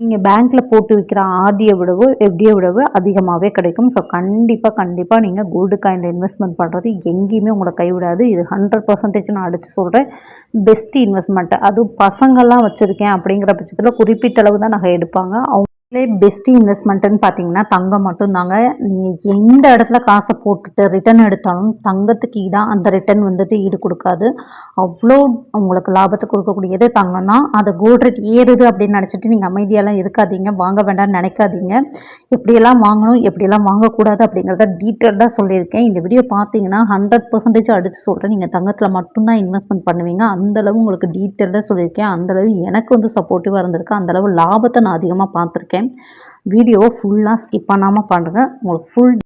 நீங்கள் பேங்க்கில் போட்டு விற்கிற ஆர்டியை விடவோ எஃப்டியை விடவோ அதிகமாகவே கிடைக்கும். ஸோ கண்டிப்பாக கண்டிப்பாக நீங்கள் கோல்டு காயினில் இன்வெஸ்ட்மெண்ட் பண்ணுறது எங்கேயுமே உங்களை கைவிடாது. இது ஹண்ட்ரட் பர்சன்டேஜ் நான் அடித்து சொல்கிறேன் பெஸ்ட் இன்வெஸ்ட்மெண்ட்டு அதுவும் பசங்கள்லாம் வச்சுருக்கேன் அப்படிங்கிற பட்சத்தில் குறிப்பிட்ட அளவு தான் நகை எடுப்பாங்க. அவங்க பெஸ்ட் இன்வெஸ்ட்மெண்ட்டுன்னு பார்த்தீங்கன்னா தங்கம் மட்டும்தாங்க. நீங்கள் எந்த இடத்துல காசை போட்டுட்டு ரிட்டர்ன் எடுத்தாலும் தங்கத்துக்கு ஈடாக அந்த ரிட்டர்ன் வந்துட்டு ஈடு கொடுக்காது. அவ்வளோ உங்களுக்கு லாபத்தை கொடுக்கக்கூடியது தங்கம் தான். அது கோல்ட் ரேட் ஏறுது அப்படின்னு நினச்சிட்டு நீங்கள் அமைதியெல்லாம் இருக்காதீங்க. வாங்க வேண்டாம்னு நினைக்காதீங்க. எப்படியெல்லாம் வாங்கணும் எப்படியெல்லாம் வாங்கக்கூடாது அப்படிங்கிறத டீட்டெயில்டாக சொல்லியிருக்கேன். இந்த வீடியோ பார்த்தீங்கன்னா ஹண்ட்ரட் பர்சன்டேஜ் அடித்து சொல்கிறேன் நீங்கள் தங்கத்தில் மட்டும்தான் இன்வெஸ்ட்மெண்ட் பண்ணுவீங்க. அந்தளவு உங்களுக்கு டீட்டெயில்டாக சொல்லியிருக்கேன். அந்தளவு எனக்கு வந்து சப்போர்ட்டிவாக இருந்திருக்கு. அந்தளவு லாபத்தை நான் அதிகமாக பார்த்துருக்கேன். வீடியோவை ஃபுல்லாக ஸ்கிப் பண்ணாமல் பண்ணுங்கள் உங்களுக்கு full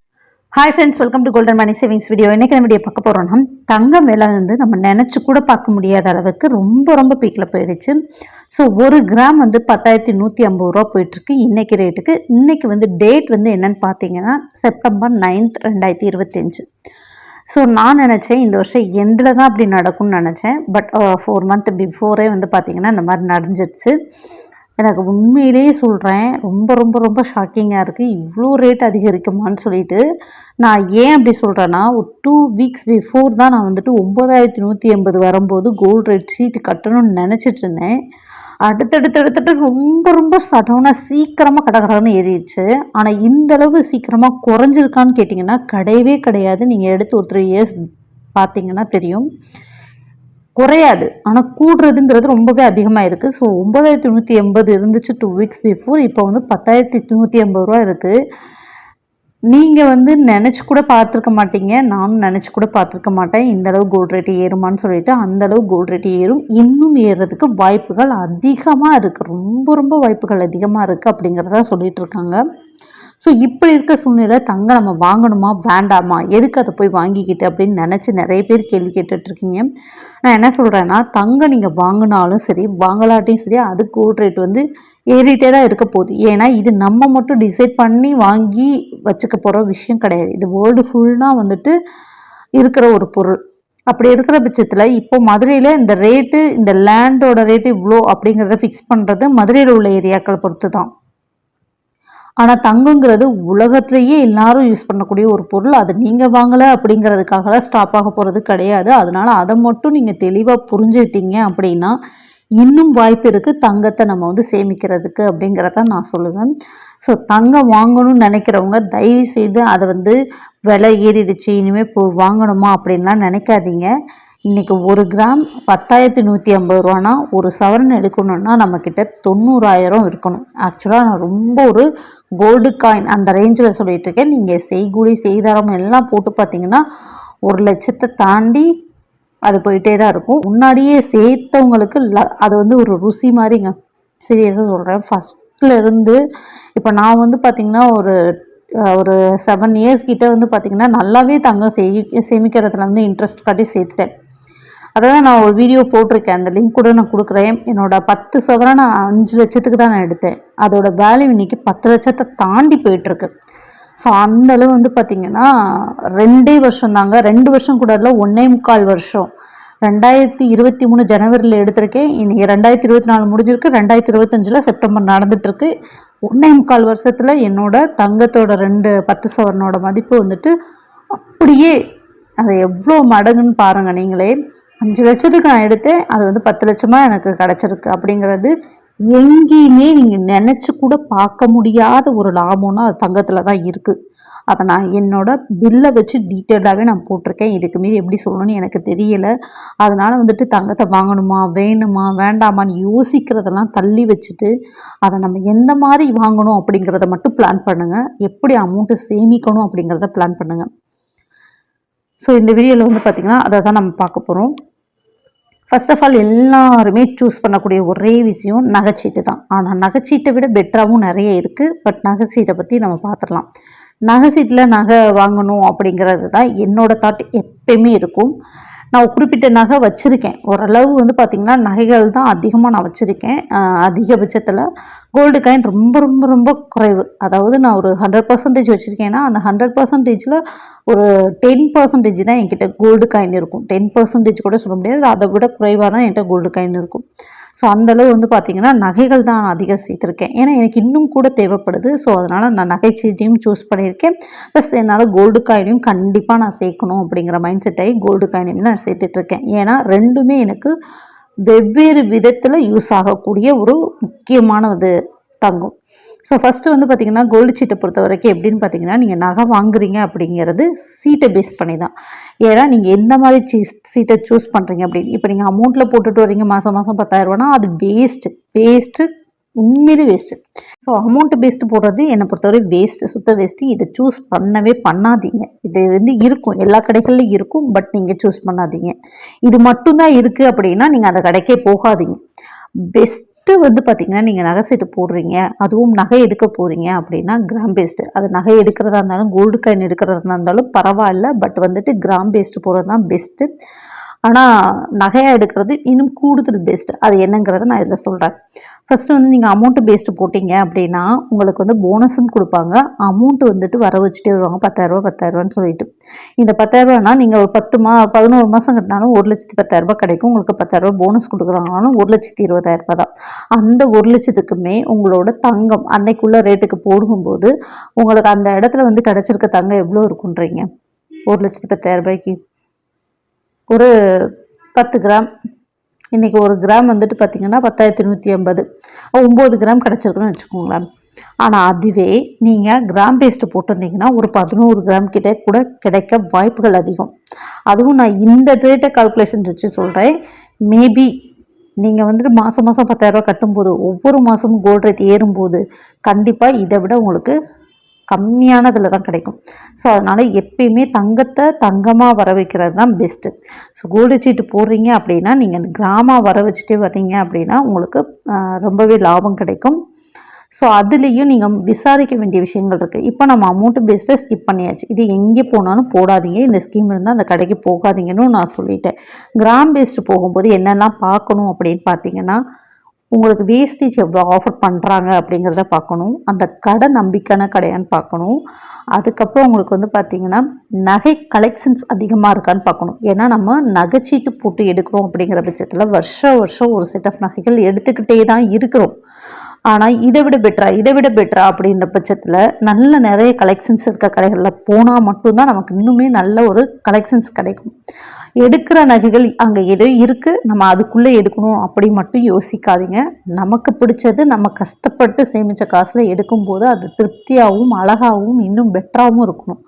hi friends welcome to golden money savings video என்னைக்கு வீடியோ பார்க்க போகிறோம்னா தங்கம் விலை வந்து நம்ம நினச்சி கூட பார்க்க முடியாத அளவுக்கு ரொம்ப ரொம்ப பீக்கில் போயிடுச்சு. ஸோ ஒரு கிராம் வந்து பத்தாயிரத்தி நூற்றி ஐம்பது ரூபா போயிட்டுருக்கு. இன்றைக்கி ரேட்டுக்கு இன்றைக்கி வந்து டேட் வந்து என்னென்னு பார்த்தீங்கன்னா செப்டம்பர் நைன்த் ரெண்டாயிரத்தி இருபத்தஞ்சு ஸோ நான் நினச்சேன் இந்த வருஷம் எண்டில் தான் அப்படி நடக்கும்னு நினச்சேன். பட் ஃபோர் மந்த் பிஃபோரே வந்து பார்த்திங்கன்னா இந்த மாதிரி நடந்துருச்சு எனக்கு உண்மையிலேயே சொல்கிறேன் ரொம்ப ரொம்ப ரொம்ப ஷாக்கிங்காக இருக்குது இவ்வளோ ரேட் அதிகரிக்குமான்னு சொல்லிட்டு நான் ஏன் அப்படி சொல்கிறேன்னா ஒரு டூ வீக்ஸ் பிஃபோர் தான் நான் வந்துட்டு ஒம்பதாயிரத்தி நூற்றி எண்பது வரும்போது கோல்டு ரேட் சீட்டு கட்டணும்னு நினச்சிட்டு இருந்தேன். அடுத்தடுத்து அடுத்தடுத்து ரொம்ப ரொம்ப சடனாக சீக்கிரமாக கடகடன்னு ஏறிடுச்சு. ஆனால் இந்த அளவு சீக்கிரமாக குறைஞ்சிருக்கான்னு கேட்டிங்கன்னா கிடையவே கிடையாது. நீங்கள் எடுத்து ஒரு த்ரீ இயர்ஸ் பார்த்தீங்கன்னா தெரியும். குறையாது. ஆனால் கூடுறதுங்கிறது ரொம்பவே அதிகமாக இருக்குது ஸோ ஒம்பதாயிரத்தி நூற்றி எண்பது இருந்துச்சு டூ வீக்ஸ் பிஃபோர் இப்போ வந்து பத்தாயிரத்தி நூற்றி எண்பது ரூபா இருக்குது நீங்கள் வந்து நினச்சி கூட பார்த்துருக்க மாட்டீங்க. நானும் நினச்சி கூட பார்த்துருக்க மாட்டேன். இந்த அளவு கோல்ட் ரேட்டு ஏறுமான்னு சொல்லிட்டு அந்தளவு கோல்ட் ரேட்டு ஏறும். இன்னும் ஏறுறதுக்கு வாய்ப்புகள் அதிகமாக இருக்குது ரொம்ப ரொம்ப வாய்ப்புகள் அதிகமாக இருக்குது அப்படிங்கிறத சொல்லிகிட்டு இருக்காங்க. ஸோ இப்படி இருக்க சூழ்நிலை தங்கம் நம்ம வாங்கணுமா? வேண்டாமா? எதுக்கு அதை போய் வாங்கிக்கிட்டு அப்படின்னு நினச்சி நிறைய பேர் கேள்வி கேட்டுட்ருக்கீங்க நான் என்ன சொல்கிறேன்னா தங்கம் நீங்கள் வாங்கினாலும் சரி வாங்கலாட்டையும் சரி அது கோட் ரேட் வந்து ஏறிட்டே தான் இருக்க போகுது. ஏன்னா இது நம்ம மட்டும் டிசைட் பண்ணி வாங்கி வச்சுக்க போகிற விஷயம் கிடையாது. இது வேர்ல்டு ஃபுல்லாக வந்துட்டு இருக்கிற ஒரு பொருள். அப்படி இருக்கிற பட்சத்தில் இப்போ மதுரையில் இந்த ரேட்டு இந்த லேண்டோட ரேட்டு இவ்வளோ அப்படிங்கிறத ஃபிக்ஸ் பண்ணுறது மதுரையில் உள்ள ஏரியாக்களை பொறுத்து தான் ஆனால் தங்கங்கிறது உலகத்திலேயே எல்லாரும் யூஸ் பண்ணக்கூடிய ஒரு பொருள். அது நீங்கள் வாங்கலை அப்படிங்கிறதுக்காகலாம் ஸ்டாப் ஆக போகிறது கிடையாது. அதனால் அதை மட்டும் நீங்கள் தெளிவாக புரிஞ்சுக்கிட்டீங்க அப்படின்னா இன்னும் வாய்ப்பு இருக்குது தங்கத்தை நம்ம வந்து சேமிக்கிறதுக்கு அப்படிங்கிறத நான் சொல்லுவேன். ஸோ தங்கம் வாங்கணும்னு நினைக்கிறவங்க தயவு செய்து அதை வந்து விலை ஏறிடுச்சு இனிமேல் இப்போ வாங்கணுமா அப்படின்லாம் நினைக்காதீங்க. இன்றைக்கி ஒரு கிராம் பத்தாயிரத்தி நூற்றி ஐம்பது ரூபானா ஒரு சவரன் எடுக்கணுன்னா நம்மக்கிட்ட தொண்ணூறாயிரம் இருக்கணும். ஆக்சுவலாக நான் ரொம்ப ஒரு கோல்டு காயின் அந்த ரேஞ்சில் சொல்லிகிட்டு இருக்கேன். நீங்கள் செய்கூலி செய்தாரம் எல்லாம் போட்டு பார்த்தீங்கன்னா ஒரு லட்சத்தை தாண்டி அது போயிட்டே தான் இருக்கும். முன்னாடியே சேர்த்தவங்களுக்கு ல அது வந்து ஒரு ருசி மாதிரிங்க. சீரியஸாக சொல்கிறேன் ஃபஸ்ட்லேருந்து இப்போ நான் வந்து பார்த்திங்கன்னா ஒரு ஒரு செவன் இயர்ஸ் கிட்டே வந்து பார்த்திங்கன்னா நல்லாவே தங்கம் சேமி சேமிக்கிறதுல வந்து இன்ட்ரெஸ்ட் காட்டி சேர்த்துட்டேன். அதான் நான் ஒரு வீடியோ போட்டிருக்கேன். அந்த லிங்க் கூட நான் கொடுக்குறேன். என்னோட பத்து சவரை நான் அஞ்சு லட்சத்துக்கு தான் நான் எடுத்தேன். அதோட வேல்யூ இன்னைக்கு பத்து லட்சத்தை தாண்டி போயிட்டுருக்கு. ஸோ அந்தளவு வந்து பார்த்திங்கன்னா ரெண்டே வருஷம் தாங்க. ரெண்டு வருஷம் கூட இல்லை ஒன்றே முக்கால் வருஷம். ரெண்டாயிரத்தி இருபத்தி மூணு ஜனவரியில் எடுத்திருக்கேன். இன்றைக்கி ரெண்டாயிரத்தி இருபத்தி நாலு முடிஞ்சிருக்கு. ரெண்டாயிரத்தி இருபத்தஞ்சில் செப்டம்பர் நடந்துட்டுருக்கு. ஒன்றே முக்கால் வருஷத்தில் என்னோட தங்கத்தோட ரெண்டு பத்து சவரனோட மதிப்பு வந்துட்டு அப்படியே அதை எவ்வளோ மடங்குன்னு பாருங்கள் நீங்களே. அஞ்சு லட்சத்துக்கு நான் எடுத்தேன். அது வந்து பத்து லட்சமாக எனக்கு கிடச்சிருக்கு. அப்படிங்கிறது எங்கேயுமே நீங்கள் நினச்சி கூட பார்க்க முடியாத ஒரு லாபம்னா அது தங்கத்தில் தான் இருக்குது அதை நான் என்னோட பில்லை வச்சு டீட்டெயிலாகவே நான் போட்டிருக்கேன். இதுக்கு மீறி எப்படி சொல்லணும்னு எனக்கு தெரியலை. அதனால் வந்துட்டு தங்கத்தை வாங்கணுமா வேணுமா வேண்டாமான்னு யோசிக்கிறதெல்லாம் தள்ளி வச்சுட்டு அதை நம்ம எந்த மாதிரி வாங்கணும் அப்படிங்கிறத மட்டும் பிளான் பண்ணுங்கள் எப்படி அமௌண்ட்டு சேமிக்கணும் அப்படிங்கிறத பிளான் பண்ணுங்கள் ஸோ இந்த வீடியோவில் வந்து பார்த்திங்கன்னா அதை தான் நம்ம பார்க்க போகிறோம் ஃபர்ஸ்ட் ஆஃப் ஆல் எல்லாருமே சூஸ் பண்ணக்கூடிய ஒரே விஷயம் நகைச்சீட்டு தான். ஆனால் நகைச்சீட்டை விட பெட்டராகவும் நிறைய இருக்குது பட் நகைச்சீட்டை பற்றி நம்ம பார்த்துடலாம் நகைச்சீட்டில் நகை வாங்கணும் அப்படிங்கிறது தான் என்னோடய தாட் எப்பயுமே இருக்கும். நான் குறிப்பிட்ட நகை வச்சுருக்கேன். ஓரளவு வந்து பார்த்திங்கன்னா நகைகள் தான் அதிகமாக நான் வச்சுருக்கேன். அதிகபட்சத்தில் கோல்டு காயின் ரொம்ப ரொம்ப ரொம்ப குறைவு. அதாவது நான் ஒரு ஹண்ட்ரட் பர்சன்டேஜ் வச்சுருக்கேன்னா அந்த ஹண்ட்ரட் பர்சன்டேஜில் ஒரு டென் பர்சன்டேஜ் தான் என்கிட்ட கோல்டு காயின் இருக்கும். டென் பர்சன்டேஜ் கூட சொல்ல முடியாது. அதை விட குறைவாக தான் என்கிட்ட கோல்டு காயின் இருக்கும். ஸோ அந்தளவு வந்து பார்த்திங்கன்னா நகைகள் தான் நான் அதிகம் சேர்த்துருக்கேன் ஏன்னா எனக்கு இன்னும் கூட தேவைப்படுது. ஸோ அதனால் நான் நகைச்சீட்டையும் சூஸ் பண்ணியிருக்கேன். ப்ளஸ் என்னால் கோல்டு காயினையும் கண்டிப்பாக நான் சேர்க்கணும் அப்படிங்கிற மைண்ட் செட் ஆகி கோல்டு காயினையும் நான் சேர்த்துட்ருக்கேன் ஏன்னா ரெண்டுமே எனக்கு வெவ்வேறு விதத்தில் யூஸ் ஆகக்கூடிய ஒரு முக்கியமான இது தங்கம். ஸோ ஃபஸ்ட்டு வந்து பார்த்திங்கன்னா கோல்டு சீட்டை பொறுத்த வரைக்கும் எப்படின்னு பார்த்தீங்கன்னா நீங்கள் நகை வாங்குறீங்க அப்படிங்கிறது சீட்டை பேஸ் பண்ணி தான். ஏன்னா நீங்கள் எந்த மாதிரி சீஸ் சீட்டை சூஸ் பண்ணுறீங்க அப்படின்னு இப்போ நீங்கள் அமௌண்ட்டில் போட்டுட்டு வரீங்க மாதம் மாதம் பத்தாயிரரூபானா அது வேஸ்ட்டு வேஸ்ட்டு உண்மையிலே வேஸ்ட்டு ஸோ அமௌண்ட்டு பேஸ்ட்டு போடுறது என்னை பொறுத்தவரை வேஸ்ட்டு சுத்த வேஸ்ட்டு இதை சூஸ் பண்ணவே பண்ணாதீங்க. இது வந்து இருக்கும் எல்லா கடைகள்லையும் இருக்கும் பட் நீங்கள் சூஸ் பண்ணாதீங்க. இது மட்டும்தான் இருக்குது அப்படின்னா நீங்கள் அந்த கடைக்கே போகாதீங்க. பெஸ்ட் ஃபஸ்ட்டு வந்து பார்த்திங்கன்னா நீங்கள் நகை செட்டு போடுறீங்க. அதுவும் நகை எடுக்க போகிறீங்க அப்படின்னா கிராம் பேஸ்ட்டு அது நகை எடுக்கிறதா இருந்தாலும் கோல்டு காயின் எடுக்கிறதா இருந்தாலும் பரவாயில்ல. பட் வந்துட்டு கிராம் பேஸ்ட்டு போடுறது தான் பெஸ்ட்டு ஆனால் நகையாக எடுக்கிறது இன்னும் கூடுதல் பெஸ்ட்டு அது என்னங்கிறத நான் இதில் சொல்கிறேன் ஃபஸ்ட்டு வந்து நீங்கள் அமௌண்ட்டு பேஸ்ட்டு போட்டிங்க அப்படின்னா உங்களுக்கு வந்து போனஸும் கொடுப்பாங்க. அமௌண்ட்டு வந்துட்டு வர வச்சுட்டே வருவாங்க. பத்தாயிரரூபா பத்தாயிரரூபான்னு சொல்லிட்டு. இந்த பத்தாயிரரூபானா நீங்கள் ஒரு பத்து மா பதினோரு மாதம் கட்டினாலும் ஒரு லட்சத்தி பத்தாயிரரூபா கிடைக்கும். உங்களுக்கு பத்தாயிரரூபா போனஸ் கொடுக்குறாங்கனாலும் ஒரு லட்சத்தி இருபதாயிரரூபா தான். அந்த ஒரு லட்சத்துக்குமே உங்களோட தங்கம் அன்னைக்குள்ள ரேட்டுக்கு போடும்போது உங்களுக்கு அந்த இடத்துல வந்து கிடச்சிருக்க தங்கம் எவ்வளோ இருக்குன்றீங்க? ஒரு லட்சத்தி பத்தாயிரரூபாய்க்கு. ஒரு பத்து கிராம். இன்றைக்கி ஒரு கிராம் வந்துட்டு பார்த்திங்கன்னா பத்தாயிரத்தி நூற்றி ஐம்பது ஒம்பது கிராம் கிடச்சிருக்குன்னு வச்சுக்கோங்களேன். ஆனால் அதுவே நீங்கள் கிராம் பேஸ்ட்டு போட்டிருந்தீங்கன்னா ஒரு பதினோரு கிராம் கிட்டே கூட கிடைக்க வாய்ப்புகள் அதிகம். அதுவும் நான் இந்த ரேட்டை கால்குலேஷன் வச்சு சொல்கிறேன் மேபி நீங்கள் வந்துட்டு மாதம் மாதம் பத்தாயிரரூவா கட்டும்போது ஒவ்வொரு மாதமும் கோல்ட் ரேட் ஏறும்போது கண்டிப்பாக இதை விட உங்களுக்கு கம்மியானதில் தான் கிடைக்கும். ஸோ அதனால் எப்பயுமே தங்கத்தை தங்கமாக வர வைக்கிறது தான் பெஸ்ட்டு ஸோ கோல்டு சீட்டு போடுறீங்க அப்படின்னா நீங்கள் கிராமாக வர வச்சுட்டே வர்றீங்க அப்படின்னா உங்களுக்கு ரொம்பவே லாபம் கிடைக்கும். ஸோ அதுலேயும் நீங்கள் விசாரிக்க வேண்டிய விஷயங்கள் இருக்குது இப்போ நம்ம அமௌண்ட்டு பெஸ்ட்டை ஸ்கிப் பண்ணியாச்சு. இது எங்கே போனாலும் போடாதீங்க. இந்த ஸ்கீம் இருந்தால் அந்த கடைக்கு போகாதீங்கன்னு நான் சொல்லிட்டேன். கிராம் பேஸ்டு போகும்போது என்னெல்லாம் பார்க்கணும் அப்படின்னு பார்த்தீங்கன்னா உங்களுக்கு வேஸ்டேஜ் எவ்வளோ ஆஃபர் பண்ணுறாங்க அப்படிங்கிறத பார்க்கணும். அந்த கடை நம்பிக்கையான கடையான்னு பார்க்கணும். அதுக்கப்புறம் உங்களுக்கு வந்து பார்த்திங்கன்னா நகை கலெக்ஷன்ஸ் அதிகமாக இருக்கான்னு பார்க்கணும். ஏன்னா நம்ம நகைச்சீட்டு போட்டு எடுக்கிறோம் அப்படிங்கிற பட்சத்தில் வருஷம் வருஷம் ஒரு செட் ஆஃப் நகைகள் எடுத்துக்கிட்டே தான் இருக்கிறோம். ஆனால் இதை விட பெட்டரா இதை விட பெட்டரா அப்படின்ற பட்சத்தில் நல்ல நிறைய கலெக்ஷன்ஸ் இருக்க கடைகளில் போனால் மட்டும்தான் நமக்கு இன்னுமே நல்ல ஒரு கலெக்ஷன்ஸ் கிடைக்கும். எடுக்கிற நகைகள் அங்கே ஏதோ இருக்குது நம்ம அதுக்குள்ளே எடுக்கணும் அப்படி மட்டும் யோசிக்காதீங்க. நமக்கு பிடிச்சது நம்ம கஷ்டப்பட்டு சேமித்த காசில் எடுக்கும்போது அது திருப்தியாகவும் அழகாகவும் இன்னும் பெட்டராகவும் இருக்கணும்.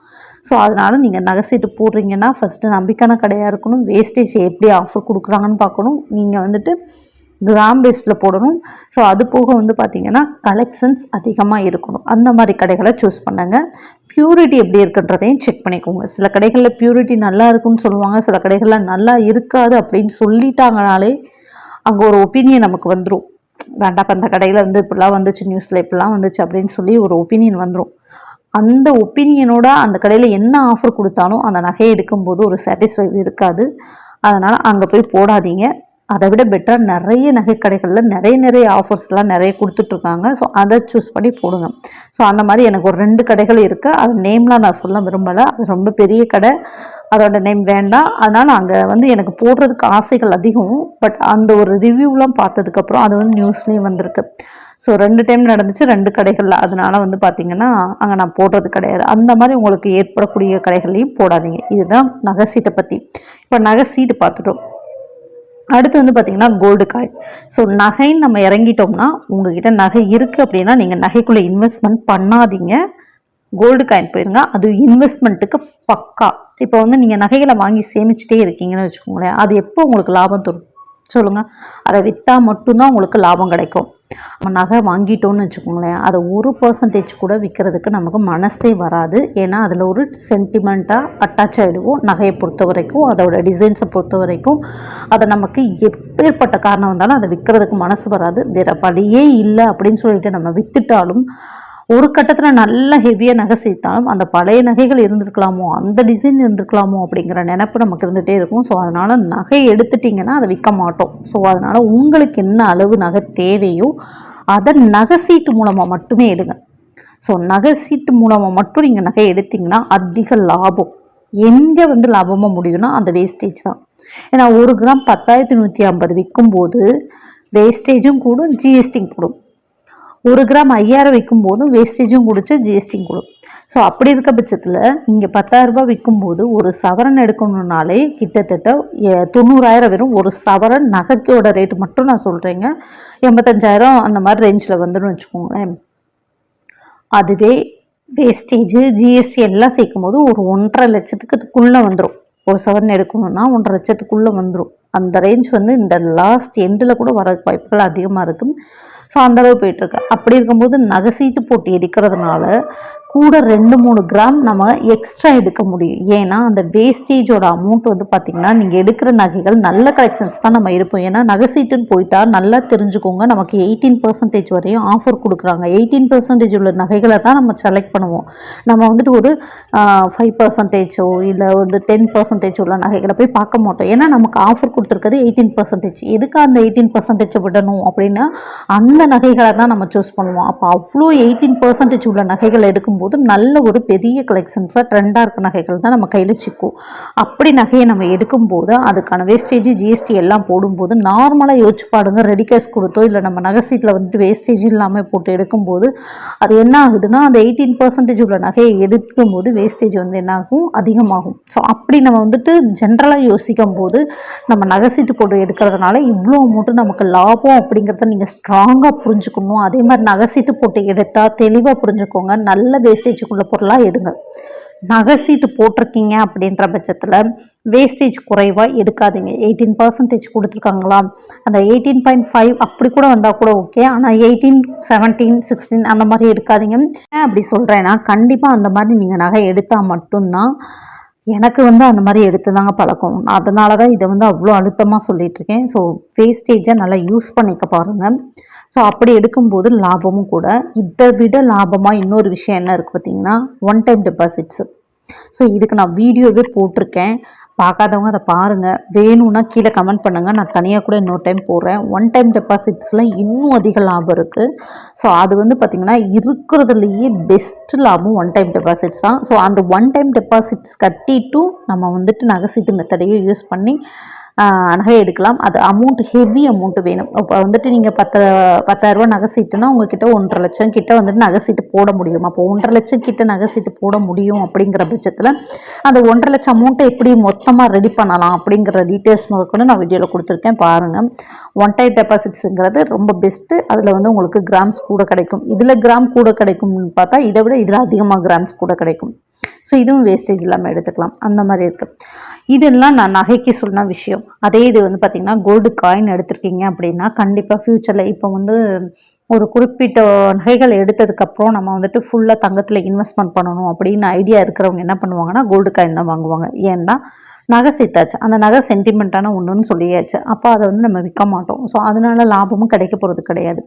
ஸோ அதனால் நீங்கள் நகை சீட்டு போடுறீங்கன்னா ஃபஸ்ட்டு நம்பிக்கையான கடையாக இருக்கணும். வேஸ்டேஜ் எப்படி ஆஃபர் கொடுக்குறாங்கன்னு பார்க்கணும். நீங்கள் வந்துட்டு கிராம் பேஸ்டில் போடணும். ஸோ அது போக வந்து பார்த்திங்கன்னா கலெக்ஷன்ஸ் அதிகமாக இருக்கணும். அந்த மாதிரி கடைகளை சூஸ் பண்ணுங்கள் ப்யூரிட்டி எப்படி இருக்குன்றதையும் செக் பண்ணிக்கோங்க. சில கடைகளில் ப்யூரிட்டி நல்லா இருக்குன்னு சொல்லுவாங்க. சில கடைகளில் நல்லா இருக்காது அப்படின்னு சொல்லிட்டாங்கனாலே அங்கே ஒரு ஒப்பீனியன் நமக்கு வந்துடும் வேண்டாம் அந்த கடையில் வந்து இப்படிலாம் வந்துச்சு நியூஸில் இப்படிலாம் வந்துச்சு அப்படின்னு சொல்லி ஒரு ஒப்பீனியன் வந்துடும் அந்த ஒப்பீனியனோட அந்த கடையில் என்ன ஆஃபர் கொடுத்தாலும் அந்த நகையை எடுக்கும்போது ஒரு சாட்டிஸ்ஃபை இருக்காது. அதனால் அங்கே போய் போடாதீங்க. அதை விட பெட்டராக நிறைய நகை கடைகளில் நிறைய நிறைய ஆஃபர்ஸ்லாம் நிறைய கொடுத்துட்ருக்காங்க. ஸோ அதை சூஸ் பண்ணி போடுங்க. ஸோ அந்த மாதிரி எனக்கு ஒரு ரெண்டு கடைகள் இருக்குது அது நேம்லாம் நான் சொல்ல விரும்பலை. அது ரொம்ப பெரிய கடை. அதோட நேம் வேண்டாம். அதனால் அங்கே வந்து எனக்கு போடுறதுக்கு ஆசைகள் அதிகம். பட் அந்த ஒரு ரிவ்யூலாம் பார்த்ததுக்கப்புறம் அது வந்து நியூஸ்லேயும் வந்திருக்கு. ஸோ ரெண்டு டைம் நடந்துச்சு ரெண்டு கடைகளில். அதனால் வந்து பார்த்திங்கன்னா அங்கே நான் போடுறது கிடையாது. அந்த மாதிரி உங்களுக்கு ஏற்படக்கூடிய கடைகள்லையும் போடாதீங்க. இதுதான் நகை சீட்டை பற்றி இப்போ நகை சீட்டு பார்த்துட்டோம். அடுத்து வந்து பார்த்திங்கன்னா கோல்டு காயின் ஸோ நகைன்னு நம்ம இறங்கிட்டோம்னா உங்ககிட்ட நகை இருக்குது அப்படின்னா நீங்கள் நகைக்குள்ளே இன்வெஸ்ட்மெண்ட் பண்ணாதீங்க. கோல்டு காயின் போயிருங்க. அது இன்வெஸ்ட்மெண்ட்டுக்கு பக்கா. இப்போ வந்து நீங்கள் நகைகளை வாங்கி சேமிச்சுட்டே இருக்கீங்கன்னு வச்சுக்கோங்களேன் அது எப்போ உங்களுக்கு லாபம் தரும்? சொல்லுங்கள் அதை விற்றா மட்டும்தான் உங்களுக்கு லாபம் கிடைக்கும். நம்ம நகை வாங்கிட்டோம்னு வச்சுக்கோங்களேன் அதை ஒரு பர்சன்டேஜ் கூட விற்கிறதுக்கு நமக்கு மனசே வராது. ஏன்னா அதில் ஒரு சென்டிமெண்ட்டாக அட்டாச் ஆகிடுவோம் நகையை பொறுத்த வரைக்கும் அதோட டிசைன்ஸை பொறுத்த வரைக்கும். அதை நமக்கு எப்பேற்பட்ட காரணம் வந்தாலும் அதை விற்கிறதுக்கு மனசு வராது. வேறு வழியே இல்லை அப்படின்னு சொல்லிட்டு நம்ம விற்றுட்டாலும் ஒரு கட்டத்தில் நல்ல ஹெவியாக நகை சேர்த்தாலும் அந்த பழைய நகைகள் இருந்திருக்கலாமோ அந்த டிசைன் இருந்திருக்கலாமோ அப்படிங்கிற நினப்பு நமக்கு இருந்துகிட்டே இருக்கும். ஸோ அதனால் நகை எடுத்துட்டிங்கன்னா அதை விற்க மாட்டோம். ஸோ அதனால் உங்களுக்கு என்ன அளவு நகை தேவையோ அதை நகை சீட்டு மூலமாக மட்டுமே எடுங்க. ஸோ நகை சீட்டு மூலமாக மட்டும் நீங்கள் நகை எடுத்திங்கன்னா அதிக லாபம். எங்கே வந்து லாபமாக முடியும்னா அந்த வேஸ்டேஜ் தான். ஏன்னா ஒரு கிராம் பத்தாயிரத்தி நூற்றி ஐம்பது விற்கும்போது வேஸ்டேஜும் கூடும் ஜிஎஸ்டியும் கூடும். ஒரு கிராம் ஐயாயிரம் விற்கும் போதும் வேஸ்டேஜும் குடிச்சு ஜிஎஸ்டியும் கொடுக்கும் ஸோ அப்படி இருக்க பட்சத்தில் இங்கே பத்தாயிரரூபா விற்கும்போது ஒரு சவரன் எடுக்கணுன்னாலே கிட்டத்தட்ட தொண்ணூறாயிரம் வெறும் ஒரு சவரன் நகைக்கோட ரேட்டு மட்டும் நான் சொல்கிறேங்க எண்பத்தஞ்சாயிரம் அந்த மாதிரி ரேஞ்சில் வந்துடும் வச்சுக்கோங்களேன். அதுவே வேஸ்டேஜு ஜிஎஸ்டி எல்லாம் சேர்க்கும் போது ஒரு ஒன்றரை லட்சத்துக்குள்ளே வந்துடும் ஒரு சவரன் எடுக்கணும்னா ஒன்றரை லட்சத்துக்குள்ளே வந்துடும் அந்த ரேஞ்ச் வந்து இந்த லாஸ்ட் எண்டில் கூட வரதுக்கு வாய்ப்புகள் அதிகமாக இருக்கும். ஸோ அந்தளவு போயிட்டுருக்கு அப்படி இருக்கும்போது நகைசீட்டு போட்டு எடுக்கிறதுனால கூட ரெண்டு மூணு கிராம் நம்ம எக்ஸ்ட்ரா எடுக்க முடியும். ஏன்னா அந்த வேஸ்டேஜோட அமௌண்ட் வந்து பார்த்திங்கன்னா நீங்கள் எடுக்கிற நகைகள் நல்ல கலெக்ஷன்ஸ் தான் நம்ம எடுப்போம். ஏன்னா நகை சீட்டுன்னு போயிட்டா நல்லா தெரிஞ்சுக்கோங்க. நமக்கு எயிட்டீன் பர்சன்டேஜ் வரையும் ஆஃபர் கொடுக்குறாங்க. எயிட்டீன் பர்சன்டேஜ் உள்ள நகைகளை தான் நம்ம செலக்ட் பண்ணுவோம். நம்ம வந்துட்டு ஒரு ஃபைவ் பர்சன்டேஜோ இல்லை வந்து டென் பர்சன்டேஜ் உள்ள நகைகளை போய் பார்க்க மாட்டோம். ஏன்னா நமக்கு ஆஃபர் கொடுத்துருக்கிறது எயிட்டீன் பர்சன்டேஜ் எதுக்கு அந்த எயிட்டீன் பர்சன்டேஜை விடணும் அப்படின்னா அந்த நகைகளை தான் நம்ம சூஸ் பண்ணுவோம். அப்போ அவ்வளோ எயிட்டீன் பர்சன்டேஜ் உள்ள நகைகள் எடுக்கும்போது நல்ல ஒரு பெரிய கலெக்ஷன்ஸாக ட்ரெண்டாக இருக்க நகைகள் தான் நம்ம கையில் சிக்கும். அப்படி நகையை நம்ம எடுக்கும்போது அதுக்கான வேஸ்டேஜ் ஜிஎஸ்டி எல்லாம் போடும்போது நார்மலாக யோசிச்சு பாடுங்க ரெடி கேஷ் கொடுத்தோ இல்லை நம்ம நகை சீட்டில் வந்துட்டு வேஸ்டேஜ் இல்லாமல் போட்டு எடுக்கும்போது அது என்ன ஆகுதுன்னா அந்த எயிட்டீன் பர்சன்டேஜ் உள்ள நகையை எடுக்கும்போது வேஸ்டேஜ் வந்து என்ன ஆகும்? அதிகமாகும். ஸோ அப்படி நம்ம வந்துட்டு ஜென்ரலாக யோசிக்கும் போது நம்ம நகை சீட்டு போட்டு எடுக்கிறதுனால இவ்வளோ அமௌண்ட்டு நமக்கு லாபம் அப்படிங்கிறத நீங்கள் ஸ்ட்ராங்காக புரிஞ்சுக்கணும். அதே மாதிரி நகை சீட்டு போட்டு எடுத்தால் தெளிவாக புரிஞ்சுக்கோங்க. நல்ல வேஸ்டேஜுக்குள்ள பொருளாக எடுங்க. நகை சீட்டு போட்டிருக்கீங்க அப்படின்ற பட்சத்தில் வேஸ்டேஜ் குறைவாக எடுக்காதீங்க. எயிட்டீன் பர்சன்டேஜ் கொடுத்துருக்காங்களா? அந்த எயிட்டீன் பாயிண்ட் ஃபைவ் அப்படி கூட வந்தால் கூட ஓகே ஆனால் எயிட்டீன் செவன்டீன் சிக்ஸ்டீன் அந்த மாதிரி எடுக்காதீங்க. ஏன் அப்படி சொல்கிறேன்னா கண்டிப்பாக அந்த மாதிரி நீங்கள் நகை எடுத்தால் மட்டும்தான் எனக்கு வந்து அந்த மாதிரி எடுத்து தாங்க பழக்கம். அதனால தான் இதை வந்து அவ்வளோ அழுத்தமாக சொல்லிகிட்ருக்கேன் இருக்கேன். ஸோ வேஸ்டேஜை நல்லா யூஸ் பண்ணிக்க பாருங்கள் ஸோ அப்படி எடுக்கும்போது லாபமும் கூட. இதை விட லாபமாக இன்னொரு விஷயம் என்ன இருக்குது பார்த்தீங்கன்னா ஒன் டைம் டெபாசிட்ஸு ஸோ இதுக்கு நான் வீடியோவே போட்டிருக்கேன். பார்க்காதவங்க அதை பாருங்கள் வேணும்னா கீழே கமெண்ட் பண்ணுங்கள் நான் தனியாக கூட இன்னொரு டைம் போடுறேன். ஒன் டைம் டெபாசிட்ஸில் இன்னும் அதிக லாபம் இருக்குது ஸோ அது வந்து பார்த்திங்கன்னா இருக்கிறதுலையே பெஸ்ட் லாபம் ஒன் டைம் டெபாசிட்ஸ் தான். ஸோ அந்த ஒன் டைம் டெபாசிட்ஸ் கட்டிட்டும் நம்ம வந்துட்டு நகைசீட்டு மெத்தடையே யூஸ் பண்ணி நகை எடுக்கலாம். அது அமௌண்ட் ஹெவி அமௌண்ட் வேணும். இப்போ வந்துட்டு நீங்கள் பத்து பத்தாயிரரூபா நகை சீட்டுனா உங்ககிட்ட ஒன்றரை லட்சம் கிட்ட வந்துட்டு நகை சீட்டு போட முடியும். அப்போ ஒன்றரை லட்சம் கிட்ட நகை சீட்டு போட முடியும் அப்படிங்கிற பட்சத்தில் அந்த ஒன்றரை லட்சம் அமௌண்ட்டை எப்படி மொத்தமாக ரெடி பண்ணலாம் அப்படிங்கிற டீட்டெயில்ஸ் முதற்கொண்டு நான் வீடியோவில் கொடுத்துருக்கேன். பாருங்கள் ஒன் டைம் டெபாசிட்ஸுங்கிறது ரொம்ப பெஸ்ட்டு அதில் வந்து உங்களுக்கு கிராம்ஸ் கூட கிடைக்கும். இதில் கிராம் கூட கிடைக்கும்னு பார்த்தா இதை விட இதில் அதிகமாக கிராம்ஸ் கூட கிடைக்கும். ஸோ இதுவும் வேஸ்டேஜ் இல்லாமல் எடுத்துக்கலாம். அந்த மாதிரி இருக்குது இதெல்லாம் நான் நகைக்கு சொன்ன விஷயம். அதே இது வந்து பார்த்திங்கன்னா கோல்டு காயின் எடுத்திருக்கீங்க அப்படின்னா கண்டிப்பாக ஃப்யூச்சரில் இப்போ வந்து ஒரு குறிப்பிட்ட நகைகள் எடுத்ததுக்கப்புறம் நம்ம வந்துட்டு ஃபுல்லாக தங்கத்தில் இன்வெஸ்ட்மெண்ட் பண்ணணும் அப்படின்னு ஐடியா இருக்கிறவங்க என்ன பண்ணுவாங்கன்னா கோல்டு காயின் தான் வாங்குவாங்க. ஏன்னா நகை சேர்த்தாச்சு. அந்த நகை சென்டிமெண்ட்டான ஒன்றுன்னு சொல்லியாச்சு. அப்போ அதை வந்து நம்ம விற்க மாட்டோம். ஸோ அதனால லாபமும் கிடைக்க போகிறது கிடையாது.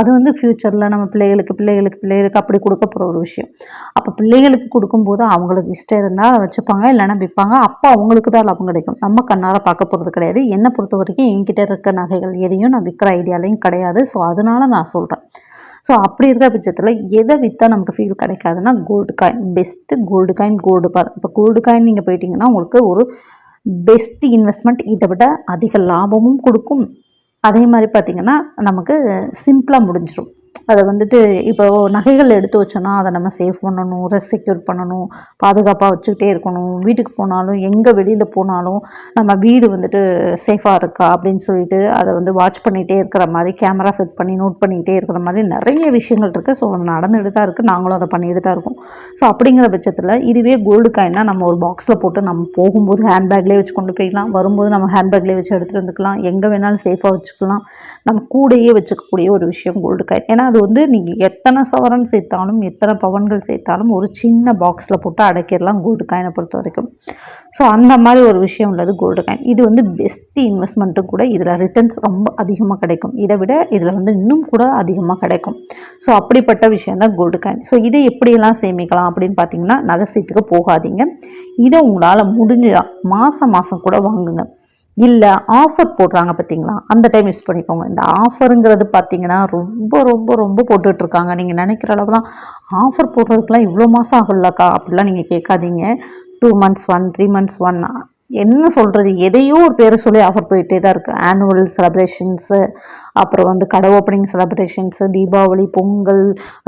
அது வந்து ஃப்யூச்சரில் நம்ம பிள்ளைகளுக்கு பிள்ளைகளுக்கு பிள்ளைகளுக்கு அப்படி கொடுக்க போகிற ஒரு விஷயம். அப்போ பிள்ளைகளுக்கு கொடுக்கும்போது அவங்களுக்கு இஷ்டம் இருந்தால் அதை வச்சுப்பாங்க இல்லைன்னா விற்பாங்க. அப்போ அவங்களுக்கு தான் லாபம் கிடைக்கும். நம்ம கண்ணால் பார்க்க போகிறது கிடையாது. என்னை பொறுத்த வரைக்கும் என்கிட்ட இருக்க நகைகள் எதையும் நான் விற்கிற ஐடியாலையும் கிடையாது. ஸோ அதனால நான் சொல்கிறேன் ஸோ அப்படி இருக்கிற பட்சத்தில் எதை விற்றா நமக்கு feel கிடைக்காதுன்னா gold coin best gold coin gold bar இப்போ கோல்டு காயின் நீங்கள் போயிட்டீங்கன்னா உங்களுக்கு ஒரு பெஸ்ட் இன்வெஸ்ட்மெண்ட் இதை விட அதிக லாபமும் கொடுக்கும். அதே மாதிரி பார்த்திங்கன்னா நமக்கு சிம்பிளாக முடிஞ்சிடும் அதை வந்துட்டு இப்போ நகைகள் எடுத்து வச்சோன்னா அதை நம்ம சேஃப் பண்ணணும் ரெஸ்ெக்யூர் பண்ணணும் பாதுகாப்பாக வச்சுக்கிட்டே இருக்கணும். வீட்டுக்கு போனாலும் எங்கே வெளியில் போனாலும் நம்ம வீடு வந்துட்டு சேஃபாக இருக்கா அப்படின்னு சொல்லிட்டு அதை வந்து வாட்ச் பண்ணிகிட்டே இருக்கிற மாதிரி கேமரா செட் பண்ணி நோட் பண்ணிக்கிட்டே இருக்கிற மாதிரி நிறைய விஷயங்கள் இருக்குது ஸோ அது நடந்துகிட்டு தான் இருக்குது நாங்களும் அதை பண்ணிட்டு தான் இருக்கோம். ஸோ அப்படிங்கிற பட்சத்தில் இதுவே கோல்டு காயின்னா நம்ம ஒரு பாக்ஸில் போட்டு நம்ம போகும்போது ஹேண்ட்பேக்லேயே வச்சு கொண்டு போய்க்கலாம் வரும்போது நம்ம ஹேண்ட்பேக்லேயே வச்சு எடுத்துகிட்டு வந்துக்கலாம். எங்கே வேணாலும் சேஃபாக வச்சுக்கலாம். நம்ம கூடையே வச்சுக்கக்கூடிய ஒரு விஷயம் கோல்டு காயின் ஏன்னா அது வந்து நீங்கள் எத்தனை சவரன் சேர்த்தாலும் எத்தனை பவன்கள் சேர்த்தாலும் ஒரு சின்ன பாக்ஸில் போட்டு அடைக்கிடலாம் கோல்டு காயினை பொறுத்த வரைக்கும். ஸோ அந்த மாதிரி ஒரு விஷயம் உள்ளது கோல்டு காயின் இது வந்து பெஸ்ட் இன்வெஸ்ட்மெண்ட்டும் கூட இதில் ரிட்டர்ன்ஸ் ரொம்ப அதிகமாக கிடைக்கும். இதை விட இதில் வந்து இன்னும் கூட அதிகமாக கிடைக்கும். ஸோ அப்படிப்பட்ட விஷயம் தான் கோல்டு காயின் ஸோ இதை எப்படியெல்லாம் சேமிக்கலாம் அப்படின்னு பார்த்தீங்கன்னா நகை சீட்டுக்கு போகாதீங்க. இதை உங்களால் முடிஞ்சா மாதம் மாதம் கூட வாங்குங்க. இல்லை ஆஃபர் போடுறாங்க பார்த்தீங்களா அந்த டைம் யூஸ் பண்ணிக்கோங்க. இந்த ஆஃபருங்கிறது பார்த்தீங்கன்னா ரொம்ப ரொம்ப ரொம்ப போட்டுட்ருக்காங்க. நீங்கள் நினைக்கிற அளவுலாம் ஆஃபர் போடுறதுக்குலாம் இவ்வளோ மாதம் ஆகும்லக்கா? அப்படிலாம் நீங்கள் கேட்காதீங்க. Two months one three months one என்ன சொல்கிறது எதையோ ஒரு பேரை சொல்லி ஆஃபர் போயிட்டே தான் இருக்குது ஆனுவல் செலப்ரேஷன்ஸு அப்புறம் வந்து கடை opening celebrations Deepavali Pongal